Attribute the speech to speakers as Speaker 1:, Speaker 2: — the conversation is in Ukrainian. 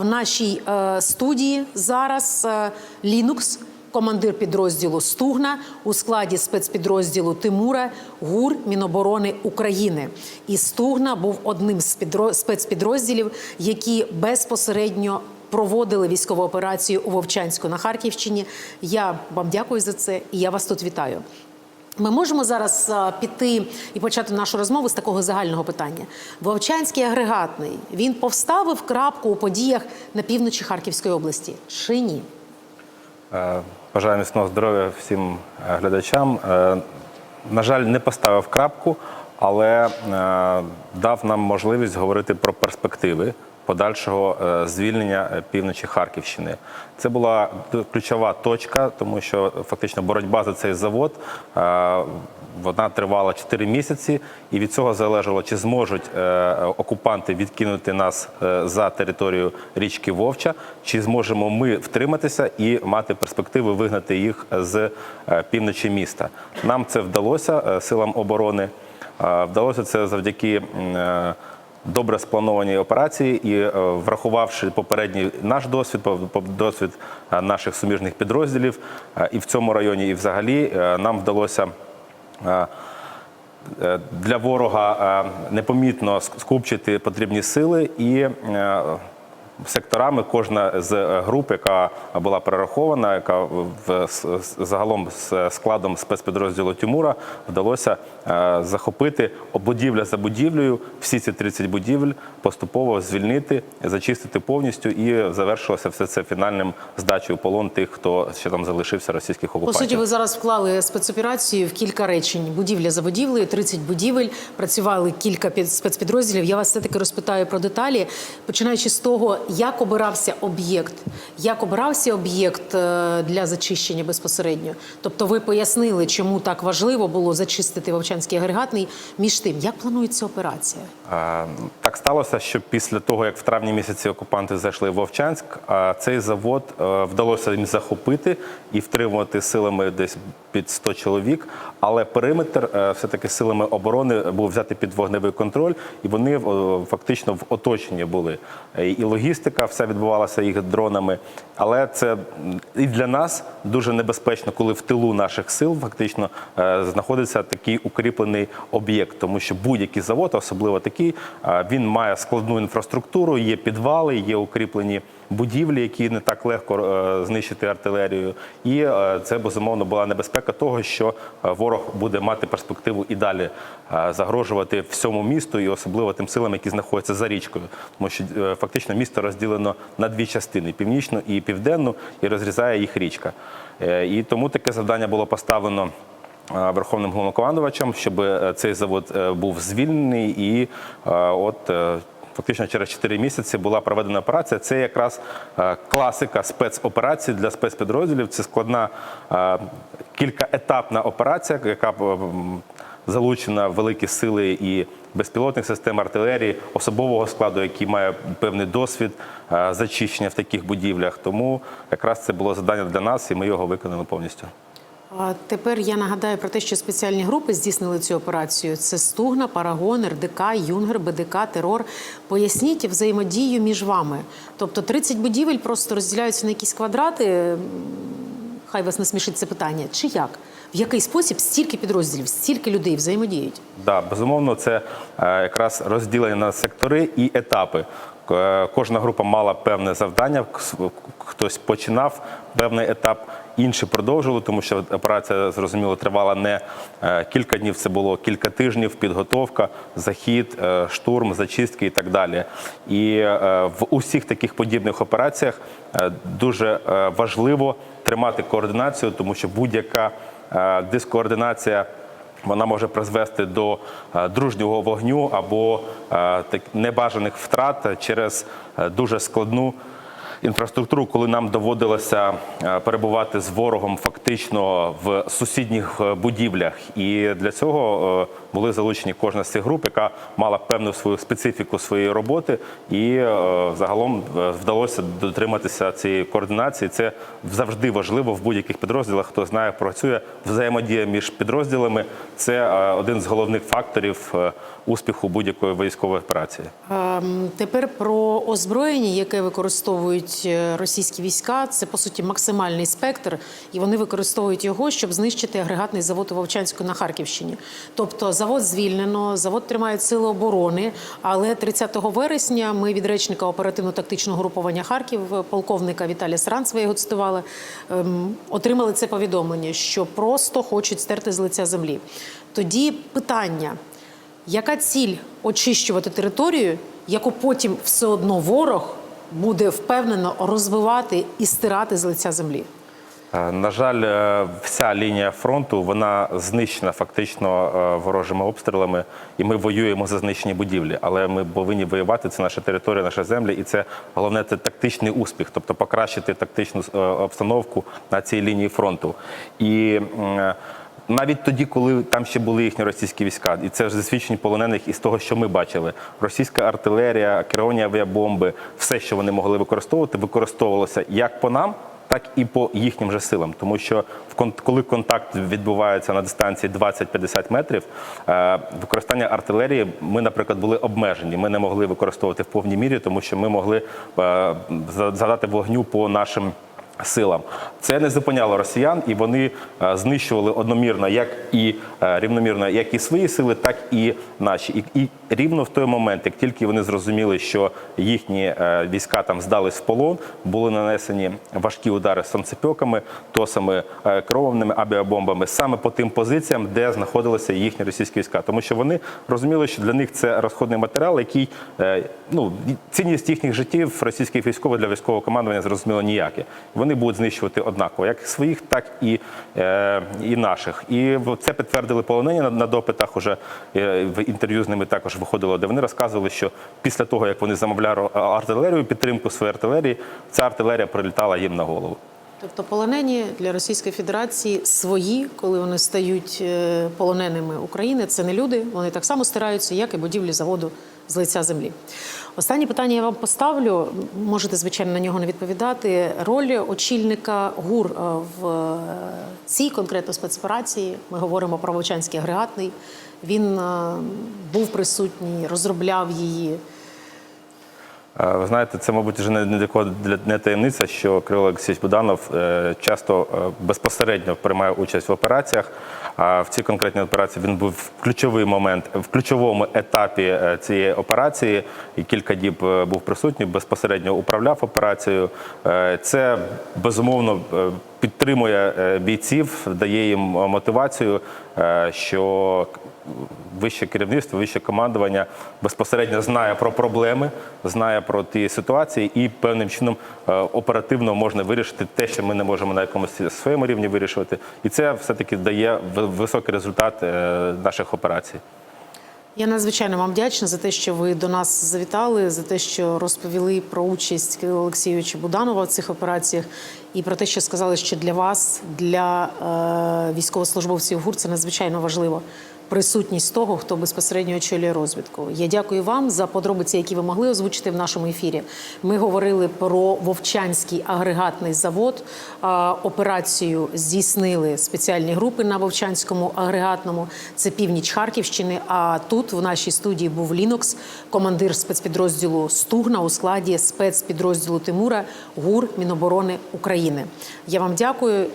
Speaker 1: В нашій е, студії зараз е, командир підрозділу Стугна у складі спецпідрозділу Тимура ГУР Міноборони України. І Стугна був одним з підро- спецпідрозділів, які безпосередньо проводили військову операцію у Вовчанську на Харківщині. Я вам дякую за це і я вас тут вітаю. Ми можемо зараз піти і почати нашу розмову з такого загального питання. Вовчанський агрегатний він повставив крапку у подіях на півночі Харківської області. Чи ні?
Speaker 2: Е, Бажаю міцного здоров'я всім е, глядачам. Е, На жаль, не поставив крапку, але дав нам можливість говорити про перспективи подальшого е, звільнення е, півночі Харківщини. Це була ключова точка, тому що фактично боротьба за цей завод. е, Вона тривала 4 місяці, і від цього залежало, чи зможуть окупанти відкинути нас за територію річки Вовча, чи зможемо ми втриматися і мати перспективи вигнати їх з півночі міста. Нам це вдалося силам оборони. Вдалося це завдяки. Добре спланованій операції і е, врахувавши попередній наш досвід, досвід е, наших суміжних підрозділів е, і в цьому районі, і взагалі нам вдалося для ворога непомітно скупчити потрібні сили і секторами кожна з е, груп, яка була перерахована, яка в загалом з складом спецпідрозділу Тимура вдалося е, захопити будівля за будівлею, всі ці 30 будівель поступово звільнити, зачистити повністю і завершилося все це фінальним здачею полон тих, хто ще там залишився російських
Speaker 1: По суті, ви зараз вклали спецоперацію в кілька речень: будівля за будівлею, 30 будівель. Працювали кілька під спецпідрозділів. Я вас все таки розпитаю про деталі, починаючи з того, як обирався об'єкт, як обирався об'єкт е, для зачищення безпосередньо. Тобто, ви пояснили, чому так важливо було зачистити Вовчанський агрегатний. Між тим, як планується операція?
Speaker 2: Так сталося, що після того, як в травні місяці окупанти зайшли в Вовчанськ, цей завод е, вдалося їм захопити і втримувати силами десь під 100 чоловік. Але периметр е, все-таки силами оборони був взяти під вогневий контроль, і вони фактично в оточенні були. І логістика вся відбувалася їх дронами. Але це і для нас дуже небезпечно, коли в тилу наших сил фактично е, знаходиться такий укріплений об'єкт, тому що будь-який завод, особливо такий, е, він має складну інфраструктуру, є підвали, є укріплені будівлі, які не так легко е, знищити артилерією. І е, це безумовно була небезпека того, що е, ворог буде мати перспективу і далі загрожувати всьому місту, і особливо тим силам, які знаходяться за річкою, тому що фактично місто розділено на дві частини: північну і південну, і розрізає їх річка. І тому таке завдання було поставлено. Верховним головнокомандувачем, щоб цей завод був звільнений, і от фактично через 4 місяці була проведена операція. Це якраз е, класика спецоперацій для спецпідрозділів. Це складна е, кількаетапна операція, яка е, залучена великі сили і безпілотних систем артилерії, особового складу, який має певний досвід зачищення в таких будівлях. Тому якраз це було завдання для нас, і ми його виконали повністю.
Speaker 1: Тепер я нагадаю про те, що спеціальні групи здійснили цю операцію. Це Стугна, Парагон, РДК, Юнгер, БДК, терор. Поясніть взаємодію між вами. Тобто 30 будівель просто розділяються на якісь квадрати. Хай вас не смішить це питання. Чи як? В який спосіб стільки підрозділів, стільки людей взаємодіють?
Speaker 2: Да, безумовно, це е, якраз розділення на сектори і етапи. Е, Кожна група мала певне завдання, хтось починав певний етап, інші продовжували, тому що операція зрозуміло тривала не е, кілька днів, це було кілька тижнів, підготовка, захід, е, штурм, зачистки і так далі. І е, в усіх таких подібних операціях дуже важливо тримати координацію, тому що будь-яка дискоординація вона може призвести до дружнього вогню або небажаних втрат через дуже складну інфраструктуру, коли нам доводилося е, перебувати з ворогом фактично в сусідніх е, будівлях. І для цього е, були залучені кожна з цих груп, яка мала певну свою специфіку своєї роботи, і загалом вдалося дотриматися цієї координації. Це завжди важливо в будь-яких підрозділах. Хто знає, працює взаємодія між підрозділами. Це один з головних факторів успіху будь-якої військової операції.
Speaker 1: Ем, Тепер про озброєння, яке використовують е, російські війська, це по суті максимальний спектр, і вони використовують його, щоб знищити агрегатний завод у Вовчанську на Харківщині. Тобто завод звільнено, завод тримають сили оборони. Але 30 вересня ми від речника оперативно-тактичного групування Харків, полковника Віталія Саранцева, я його цитувала, ем, отримали це повідомлення, що просто хочуть стерти з лиця землі. Тоді питання. Яка ціль очищувати територію, яку потім все одно ворог буде впевнено розвивати і стирати з лиця землі?
Speaker 2: Е, На жаль, е, вся лінія фронту вона знищена фактично е, ворожими обстрілами, і ми воюємо за знищені будівлі. Але ми повинні воювати. Це наша територія, наша земля, і це головне це тактичний успіх, тобто покращити тактичну обстановку на цій лінії фронту. І навіть тоді, коли там ще були їхні російські війська, і це ж засвідчені полонених із того, що ми бачили. Російська артилерія, керовані авіабомби, все, що вони могли використовувати, використовувалося як по нам. Так і по їхнім же силам, тому що в коли контакт відбувається на дистанції 20-50 метрів, е, використання артилерії ми, наприклад, були обмежені. Ми не могли використовувати в повній мірі, тому що ми могли е, задати вогню по нашим силам. Це не зупиняло росіян, і вони е, знищували одномірно, як і е, рівномірно, як і свої сили, так і наші. І, і рівно в той момент, як тільки вони зрозуміли, що їхні е, війська там здались в полон, були нанесені важкі удари сонцепьоками, тосами, е, керованими авіабомбами саме по тим позиціям, де знаходилися їхні російські війська, тому що вони розуміли, що для них це розходний матеріал, який е, ну цінність їхніх життів російських військових для військового командування зрозуміло ніяке. Вони будуть знищувати однаково, як своїх, так і, і наших. І це підтвердили полонені на, допитах. Уже в інтерв'ю з ними також виходило, де вони розказували, що після того як вони замовляли артилерію, підтримку своєї артилерії, ця артилерія прилітала їм на голову.
Speaker 1: Тобто полонені для Російської Федерації свої, коли вони стають е, полоненими України, це не люди. Вони так само стираються, як і будівлі заводу з лиця землі. Останнє питання я вам поставлю. Можете, звичайно, на нього не відповідати. Роль очільника ГУР е, в е, цій конкретно спецоперації. Ми говоримо про Вовчанський агрегатний. Він е, був присутній, розробляв її.
Speaker 2: Е, Ви знаєте, це, мабуть, вже не, для кого не таємниця, що Кирило Олексійович Буданов е, часто безпосередньо приймає участь в операціях. А в цій конкретній операції він був в ключовий момент, в ключовому етапі цієї операції. І кілька діб був присутній, безпосередньо управляв операцією. Це безумовно підтримує бійців, дає їм мотивацію, що вище керівництво, вище командування безпосередньо знає про проблеми, знає про ті ситуації, і певним чином е, оперативно можна вирішити те, що ми не можемо на якомусь своєму рівні вирішувати. І це все-таки дає високий результат е, наших операцій.
Speaker 1: Я надзвичайно вам вдячна за те, що ви до нас завітали, за те, що розповіли про участь Кирила Олексійовича Буданова в цих операціях, і про те, що сказали, що для вас, для е, військовослужбовців ГУР, це надзвичайно важливо. Присутність того, хто безпосередньо очолює розвідку. Я дякую вам за подробиці, які ви могли озвучити в нашому ефірі. Ми говорили про Вовчанський агрегатний завод. Операцію здійснили спеціальні групи на Вовчанському агрегатному. Це північ Харківщини. А тут в нашій студії був Лінокс, командир спецпідрозділу Стугна у складі спецпідрозділу Тимура ГУР Міноборони України. Я вам дякую